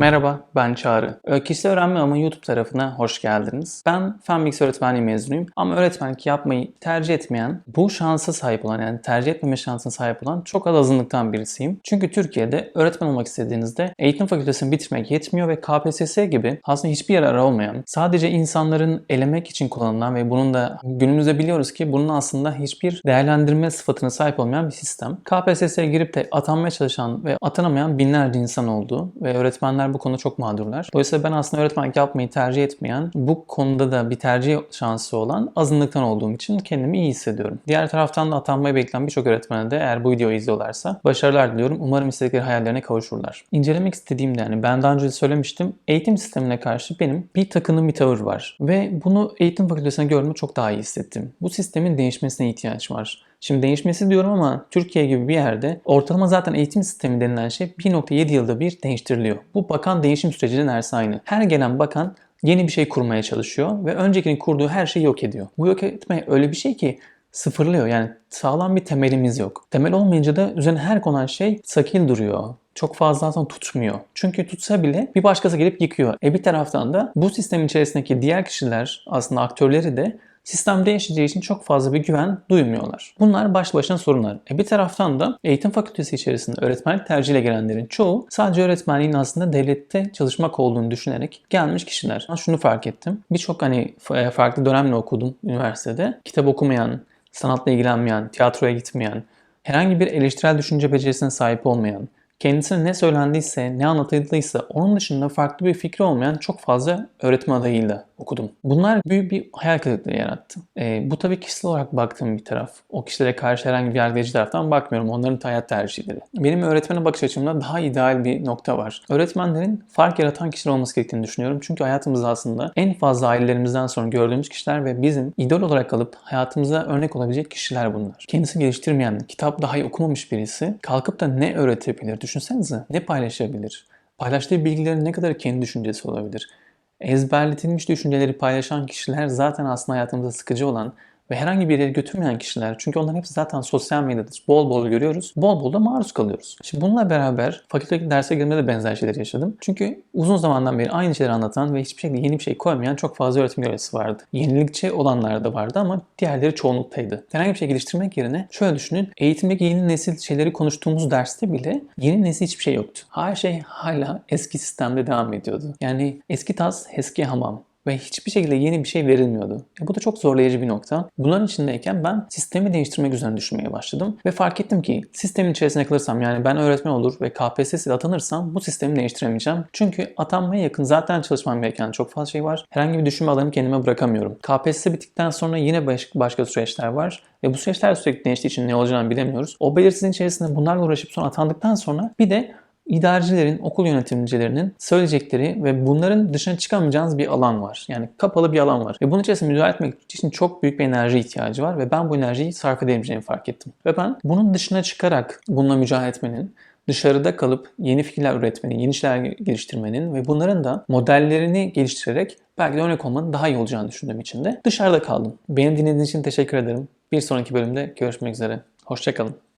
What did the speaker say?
Merhaba, ben Çağrı. Ö, Kişisel Öğrenme Ama YouTube tarafına hoş geldiniz. Ben fen bilgisi öğretmenliği mezunuyum ama öğretmenlik yapmayı tercih etmeyen, bu şansa sahip olan yani tercih etmeme şansına sahip olan çok az azınlıktan birisiyim. Çünkü Türkiye'de öğretmen olmak istediğinizde eğitim fakültesini bitirmek yetmiyor ve KPSS gibi aslında hiçbir yararı olmayan, sadece insanların elemek için kullanılan ve bunun da günümüzde biliyoruz ki bunun aslında hiçbir değerlendirme sıfatına sahip olmayan bir sistem. KPSS'ye girip de atanmaya çalışan ve atanamayan binlerce insan oldu ve öğretmenler bu konuda çok mağdurlar. Dolayısıyla ben aslında öğretmenlik yapmayı tercih etmeyen, bu konuda da bir tercih şansı olan azınlıktan olduğum için kendimi iyi hissediyorum. Diğer taraftan da atanmayı bekleyen birçok öğretmene de eğer bu videoyu izliyorlarsa başarılar diliyorum. Umarım istedikleri hayallerine kavuşurlar. İncelemek istediğim de yani ben daha önce söylemiştim. Eğitim sistemine karşı benim bir takınım bir tavır var. Ve bunu eğitim fakültesine gördüğümde çok daha iyi hissettim. Bu sistemin değişmesine ihtiyaç var. Şimdi değişmesi diyorum ama Türkiye gibi bir yerde ortalama zaten eğitim sistemi denilen şey 1.7 yılda bir değiştiriliyor. Bu bakan değişim sürecinin neredeyse aynı. Her gelen bakan yeni bir şey kurmaya çalışıyor ve öncekinin kurduğu her şeyi yok ediyor. Bu yok etme öyle bir şey ki sıfırlıyor. Yani sağlam bir temelimiz yok. Temel olmayınca da üzerine her konan şey sakil duruyor. Çok fazla zaten tutmuyor. Çünkü tutsa bile bir başkası gelip yıkıyor. E bir taraftan da bu sistemin içerisindeki diğer kişiler aslında aktörleri de sistem değişeceği için çok fazla bir güven duymuyorlar. Bunlar baş başına sorunlar. E bir taraftan da eğitim fakültesi içerisinde öğretmenlik tercihiyle gelenlerin çoğu sadece öğretmenliğin aslında devlette çalışmak olduğunu düşünerek gelmiş kişiler. Ben şunu fark ettim. Birçok hani e, farklı dönemle okudum üniversitede. Kitap okumayan, sanatla ilgilenmeyen, tiyatroya gitmeyen, herhangi bir eleştirel düşünce becerisine sahip olmayan, kendisine ne söylendiyse, ne anlatıldıysa onun dışında farklı bir fikri olmayan çok fazla öğretmen adayıyla okudum. Bunlar büyük bir hayal kırıklığı yarattı. E, bu tabii kişisel olarak baktığım bir taraf. O kişilere karşı herhangi bir yargılayıcı taraftan bakmıyorum. Onların hayat tercihleri. Benim öğretmene bakış açımda daha ideal bir nokta var. Öğretmenlerin fark yaratan kişiler olması gerektiğini düşünüyorum. Çünkü hayatımızda aslında en fazla ailelerimizden sonra gördüğümüz kişiler ve bizim idol olarak alıp hayatımıza örnek olabilecek kişiler bunlar. Kendisini geliştirmeyen, kitap daha iyi okumamış birisi kalkıp da ne öğretebilir? Düşünsenize. Ne paylaşabilir? Paylaştığı bilgilerin ne kadar kendi düşüncesi olabilir? Ezberletilmiş düşünceleri paylaşan kişiler zaten aslında hayatımızda sıkıcı olan ve herhangi bir yere götürmeyen kişiler. Çünkü onların hepsi zaten sosyal medyada bol bol görüyoruz. Bol bol da maruz kalıyoruz. Şimdi bununla beraber fakültedeki derse girmede de benzer şeyler yaşadım. Çünkü uzun zamandan beri aynı şeyleri anlatan ve hiçbir şekilde yeni bir şey koymayan çok fazla öğretim görevlisi vardı. Yenilikçi olanlar da vardı ama diğerleri çoğunluktaydı. Herhangi bir şey geliştirmek yerine şöyle düşünün. Eğitimdeki yeni nesil şeyleri konuştuğumuz derste bile yeni nesil hiçbir şey yoktu. Her şey hala eski sistemde devam ediyordu. Yani eski tas, eski hamam ve hiçbir şekilde yeni bir şey verilmiyordu. E bu da çok zorlayıcı bir nokta. Bunların içindeyken ben sistemi değiştirmek üzerine düşünmeye başladım ve fark ettim ki sistemin içerisine kalırsam yani ben öğretmen olur ve KPSS'de atanırsam bu sistemi değiştiremeyeceğim. Çünkü atanmaya yakın zaten çalışmam gereken çok fazla şey var. Herhangi bir düşünme alanı kendime bırakamıyorum. KPSS bittikten sonra yine baş, başka süreçler var ve bu süreçler sürekli değiştiği için ne olacağını bilemiyoruz. O belirsizliğin içerisinde bunlarla uğraşıp sonra atandıktan sonra bir de idarecilerin, okul yönetimcilerinin söyleyecekleri ve bunların dışına çıkamayacağınız bir alan var. Yani kapalı bir alan var. Ve bunun içerisinde müdahale etmek için çok büyük bir enerji ihtiyacı var ve ben bu enerjiyi sarf edemeyeceğimi fark ettim. Ve ben bunun dışına çıkarak bununla mücadele etmenin, dışarıda kalıp yeni fikirler üretmenin, yeni şeyler geliştirmenin ve bunların da modellerini geliştirerek belki de örnek olmanın daha iyi olacağını düşündüğüm için de dışarıda kaldım. Beni dinlediğiniz için teşekkür ederim. Bir sonraki bölümde görüşmek üzere. Hoşçakalın.